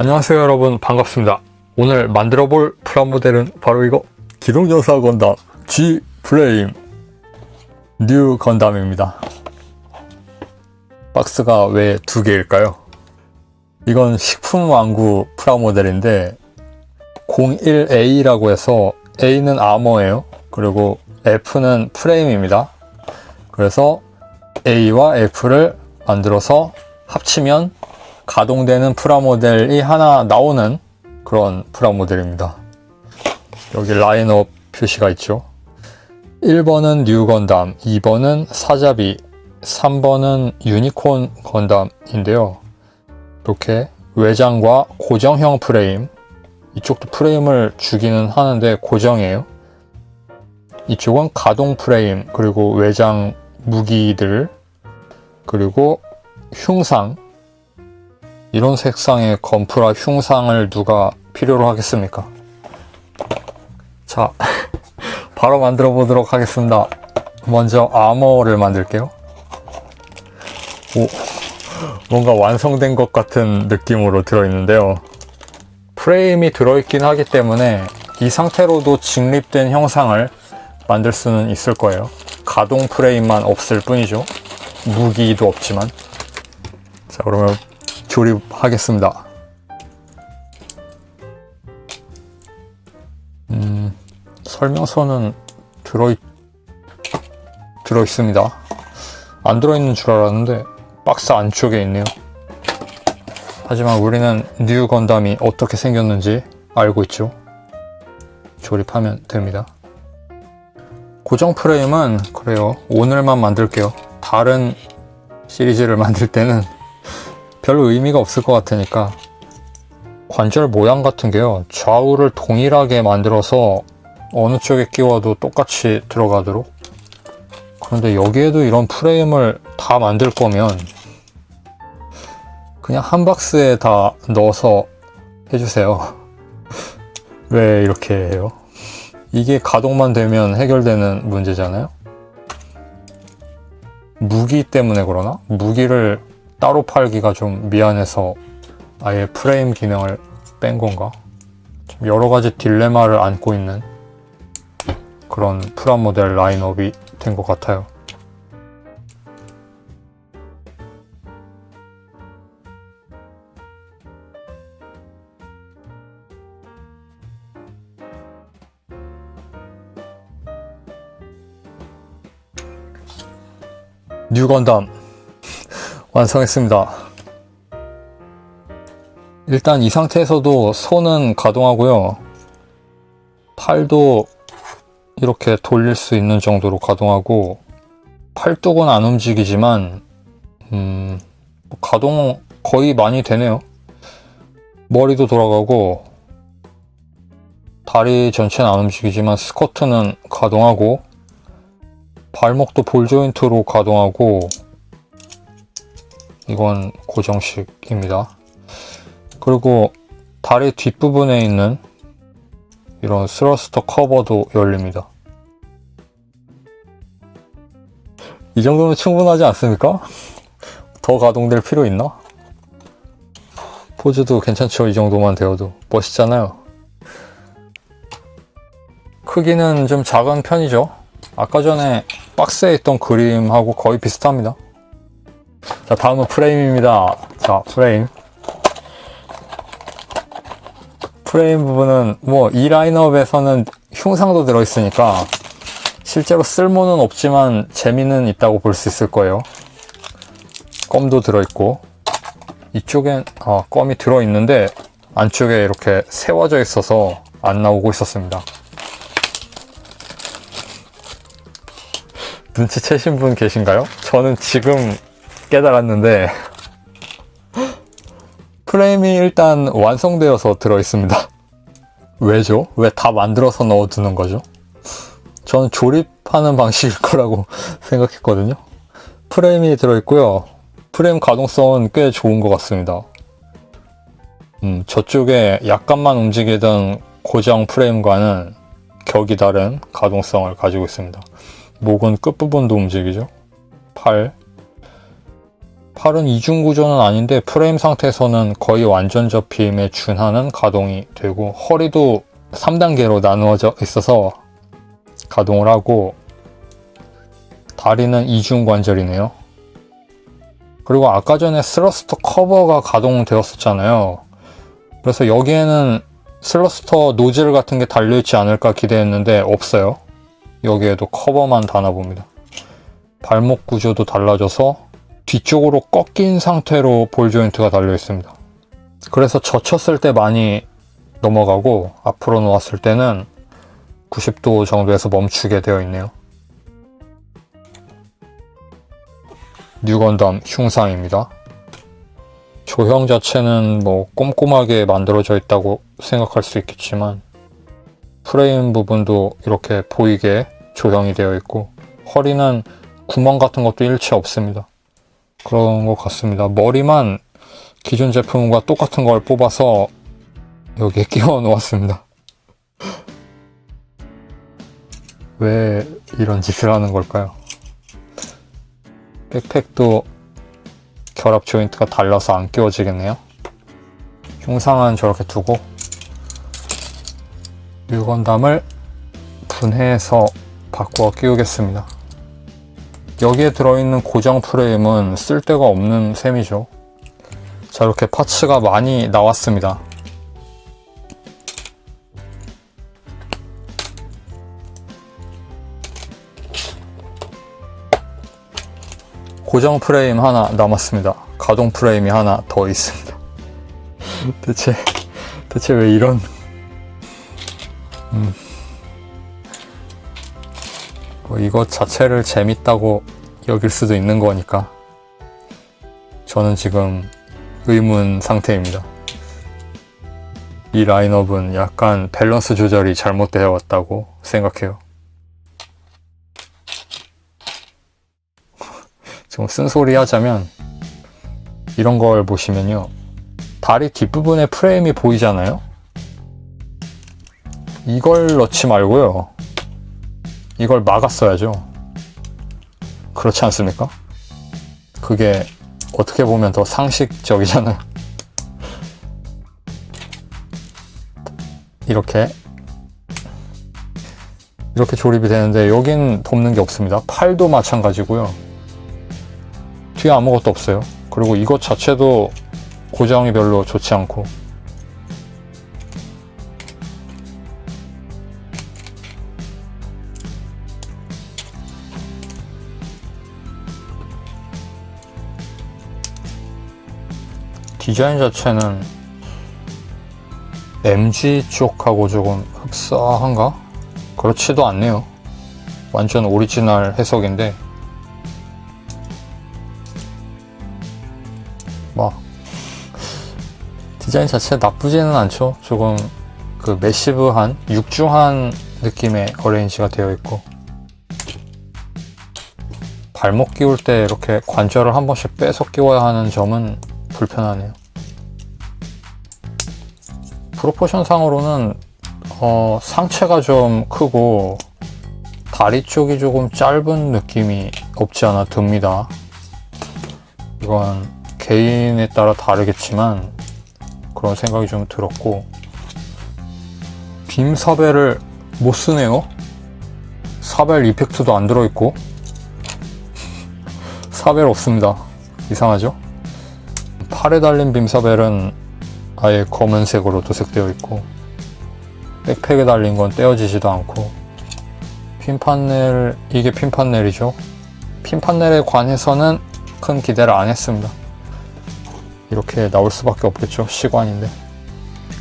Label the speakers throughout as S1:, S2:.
S1: 안녕하세요 여러분. 반갑습니다. 오늘 만들어 볼 프라모델은 바로 이거. 기동전사 건담 G 플레임. 뉴 건담입니다. 박스가 왜 두 개일까요? 이건 식품 완구 프라모델인데 01A라고 해서 A는 아머예요. 그리고 F는 프레임입니다. 그래서 A와 F를 만들어서 합치면 가동되는 프라모델이 하나 나오는 그런 프라모델입니다. 여기 라인업 표시가 있죠. 1번은 뉴 건담, 2번은 사자비, 3번은 유니콘 건담인데요. 이렇게 외장과 고정형 프레임, 이쪽도 프레임을 주기는 하는데 고정이에요. 이쪽은 가동 프레임, 그리고 외장 무기들, 그리고 흉상, 이런 색상의 건프라 흉상을 누가 필요로 하겠습니까? 자, 바로 만들어 보도록 하겠습니다. 먼저 아머를 만들게요. 오, 뭔가 완성된 것 같은 느낌으로 들어있는데요. 프레임이 들어있긴 하기 때문에 이 상태로도 직립된 형상을 만들 수는 있을 거예요. 가동 프레임만 없을 뿐이죠. 무기도 없지만. 자, 그러면 조립하겠습니다. 음, 설명서는 들어있, 들어있습니다. 안 들어있는 줄 알았는데, 박스 안쪽에 있네요. 하지만 우리는 뉴 건담이 어떻게 생겼는지 알고 있죠. 조립하면 됩니다. 고정 프레임은 그래요. 오늘만 만들게요. 다른 시리즈를 만들 때는 별 의미가 없을 것 같으니까 관절 모양 같은 게요 좌우를 동일하게 만들어서 어느 쪽에 끼워도 똑같이 들어가도록 그런데 여기에도 이런 프레임을 다 만들 거면 그냥 한 박스에 다 넣어서 해주세요 왜 이렇게 해요? 이게 가동만 되면 해결되는 문제잖아요 무기 때문에 그러나? 무기를 따로 팔기가 좀 미안해서 아예 프레임 기능을 뺀 건가? 좀 여러 가지 딜레마를 안고 있는 그런 프라모델 라인업이 된 것 같아요. 뉴 건담 완성했습니다. 일단 이 상태에서도 손은 가동하고요. 팔도 이렇게 돌릴 수 있는 정도로 가동하고 팔뚝은 안 움직이지만 음, 가동 거의 많이 되네요. 머리도 돌아가고 다리 전체는 안 움직이지만 스커트는 가동하고 발목도 볼 조인트로 가동하고 이건 고정식입니다. 그리고 다리 뒷부분에 있는 이런 스러스터 커버도 열립니다. 이 정도면 충분하지 않습니까? 더 가동될 필요 있나? 포즈도 괜찮죠? 이 정도만 되어도 멋있잖아요. 크기는 좀 작은 편이죠. 아까 전에 박스에 있던 그림하고 거의 비슷합니다. 자, 다음은 프레임입니다. 자, 프레임. 프레임 부분은 뭐 이 라인업에서는 흉상도 들어있으니까 실제로 쓸모는 없지만 재미는 있다고 볼 수 있을 거예요. 껌도 들어있고 이쪽엔 아, 껌이 들어있는데 안쪽에 이렇게 세워져 있어서 안 나오고 있었습니다. 눈치채신 분 계신가요? 저는 지금 깨달았는데 프레임이 일단 완성되어서 들어있습니다. 왜죠? 왜 다 만들어서 넣어두는 거죠? 저는 조립하는 방식일 거라고 생각했거든요. 프레임이 들어있고요. 프레임 가동성은 꽤 좋은 것 같습니다. 음, 저쪽에 약간만 움직이던 고정 프레임과는 격이 다른 가동성을 가지고 있습니다. 목은 끝부분도 움직이죠. 팔, 팔은 이중 구조는 아닌데 프레임 상태에서는 거의 완전 접힘에 준하는 가동이 되고 허리도 3단계로 나누어져 있어서 가동을 하고 다리는 이중 관절이네요. 그리고 아까 전에 스러스터 커버가 가동되었었잖아요. 그래서 여기에는 슬러스터 노즐 같은 게 달려있지 않을까 기대했는데 없어요. 여기에도 커버만 다나 봅니다. 발목 구조도 달라져서 뒤쪽으로 꺾인 상태로 볼 조인트가 달려 있습니다. 그래서 젖혔을 때 많이 넘어가고 앞으로 놓았을 때는 90도 정도에서 멈추게 되어 있네요. 뉴건담 흉상입니다. 조형 자체는 뭐 꼼꼼하게 만들어져 있다고 생각할 수 있겠지만 프레임 부분도 이렇게 보이게 조형이 되어 있고 허리는 구멍 같은 것도 일체 없습니다. 그런 것 같습니다. 머리만 기존 제품과 똑같은 걸 뽑아서 여기에 끼워 놓았습니다. 왜 이런 짓을 하는 걸까요? 백팩도 결합 조인트가 달라서 안 끼워지겠네요. 흉상은 저렇게 두고 유건담을 분해해서 바꾸어 끼우겠습니다. 여기에 들어있는 고정 프레임은 쓸데가 없는 셈이죠. 자, 이렇게 파츠가 많이 나왔습니다. 고정 프레임 하나 남았습니다. 가동 프레임이 하나 더 있습니다. 대체, 대체 왜 이런, 음. 이것 자체를 재밌다고 여길 수도 있는 거니까. 저는 지금 의문 상태입니다. 이 라인업은 약간 밸런스 조절이 잘못되어 왔다고 생각해요. 좀 쓴소리 하자면 이런 걸 보시면요. 다리 뒷부분에 프레임이 보이잖아요? 이걸 넣지 말고요. 이걸 막았어야죠. 그렇지 않습니까? 그게 어떻게 보면 더 상식적이잖아요. 이렇게 이렇게 조립이 되는데 여긴 덮는 게 없습니다. 팔도 마찬가지고요. 뒤에 아무것도 없어요. 그리고 이것 자체도 고정이 별로 좋지 않고 디자인 자체는 MG 쪽하고 조금 흡사한가? 그렇지도 않네요. 완전 오리지널 해석인데 뭐 디자인 자체 나쁘지는 않죠. 조금 그 매시브한 육중한 느낌의 어레인지가 되어 있고 발목 끼울 때 이렇게 관절을 한 번씩 빼서 끼워야 하는 점은 불편하네요. 프로포션 상으로는 어, 상체가 좀 크고 다리 쪽이 조금 짧은 느낌이 없지 않아 듭니다. 이건 개인에 따라 다르겠지만 그런 생각이 좀 들었고 빔 사벨을 못 쓰네요. 사벨 이펙트도 안 들어있고 사벨 없습니다. 이상하죠? 팔에 달린 빔 사벨은 아예 검은색으로 도색되어 있고 백팩에 달린 건 떼어지지도 않고 핀 판넬 이게 핀 판넬이죠? 핀 판넬에 관해서는 큰 기대를 안 했습니다. 이렇게 나올 수밖에 없겠죠? 시관인데.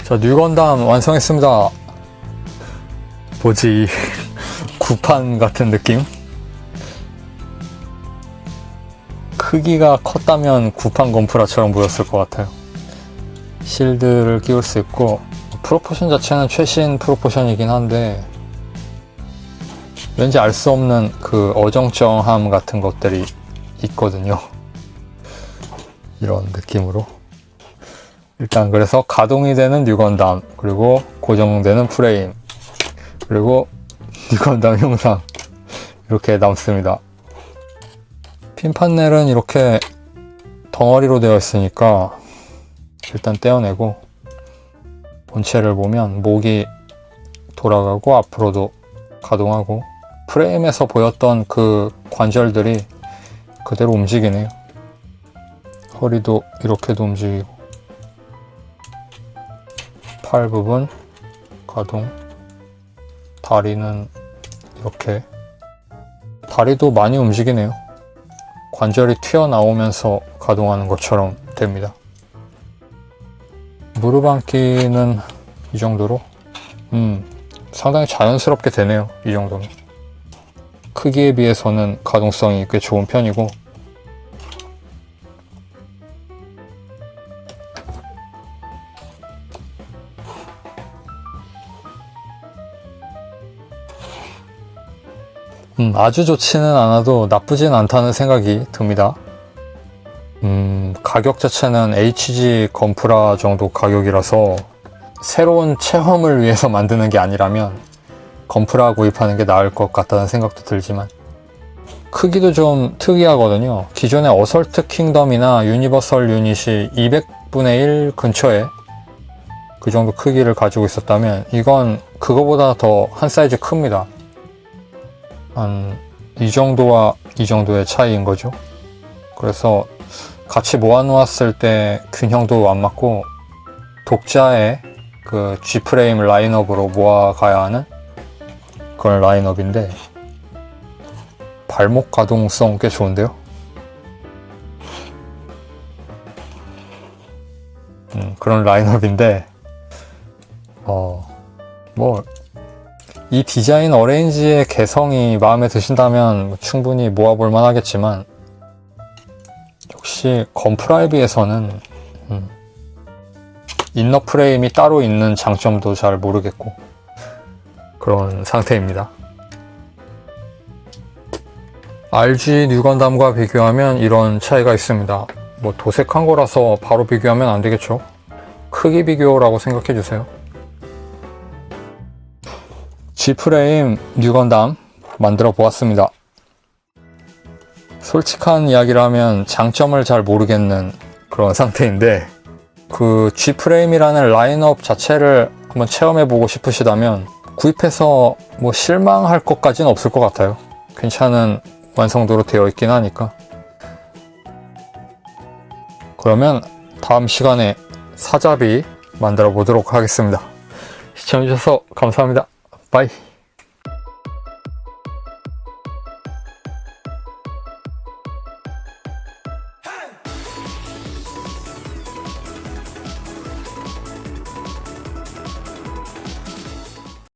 S1: 자 뉴건담 완성했습니다. 뭐지? 이 구판 같은 느낌? 크기가 컸다면 구판 건프라처럼 보였을 것 같아요. 실드를 끼울 수 있고 프로포션 자체는 최신 프로포션이긴 한데 왠지 알 수 없는 그 어정쩡함 같은 것들이 있거든요. 이런 느낌으로 일단 그래서 가동이 되는 뉴건담 그리고 고정되는 프레임 그리고 뉴건담 형상 이렇게 남습니다. 핀 판넬은 이렇게 덩어리로 되어 있으니까 일단 떼어내고 본체를 보면 목이 돌아가고 앞으로도 가동하고 프레임에서 보였던 그 관절들이 그대로 움직이네요. 허리도 이렇게도 움직이고 팔 부분 가동 다리는 이렇게 다리도 많이 움직이네요. 관절이 튀어나오면서 가동하는 것처럼 됩니다. 무릎 앉기는 이 정도로 음, 상당히 자연스럽게 되네요. 이 정도면. 크기에 비해서는 가동성이 꽤 좋은 편이고 음, 아주 좋지는 않아도 나쁘진 않다는 생각이 듭니다. 음, 가격 자체는 HG 건프라 정도 가격이라서 새로운 체험을 위해서 만드는 게 아니라면 건프라 구입하는 게 나을 것 같다는 생각도 들지만 크기도 좀 특이하거든요. 기존의 어설트 킹덤이나 유니버설 유닛이 200분의 1 근처에 그 정도 크기를 가지고 있었다면 이건 그거보다 더 한 사이즈 큽니다. 한 이 정도와 이 정도의 차이인 거죠. 그래서 같이 모아놓았을 때 균형도 안 맞고 독자의 그 G 프레임 라인업으로 모아가야 하는 그런 라인업인데 발목 가동성 꽤 좋은데요. 음, 그런 라인업인데 어, 뭐 이 디자인 어레인지의 개성이 마음에 드신다면 충분히 모아볼 만하겠지만 역시 건프라에 비해서는 음, 인너 프레임이 따로 있는 장점도 잘 모르겠고 그런 상태입니다. RG 뉴건담과 비교하면 이런 차이가 있습니다. 뭐 도색한 거라서 바로 비교하면 안 되겠죠. 크기 비교라고 생각해 주세요. G 프레임 뉴건담 만들어 보았습니다. 솔직한 이야기를 하면 장점을 잘 모르겠는 그런 상태인데 그 G 프레임이라는 라인업 자체를 한번 체험해 보고 싶으시다면 구입해서 뭐 실망할 것까지는 없을 것 같아요. 괜찮은 완성도로 되어 있긴 하니까. 그러면 다음 시간에 사자비 만들어 보도록 하겠습니다. 시청해주셔서 감사합니다. 바이.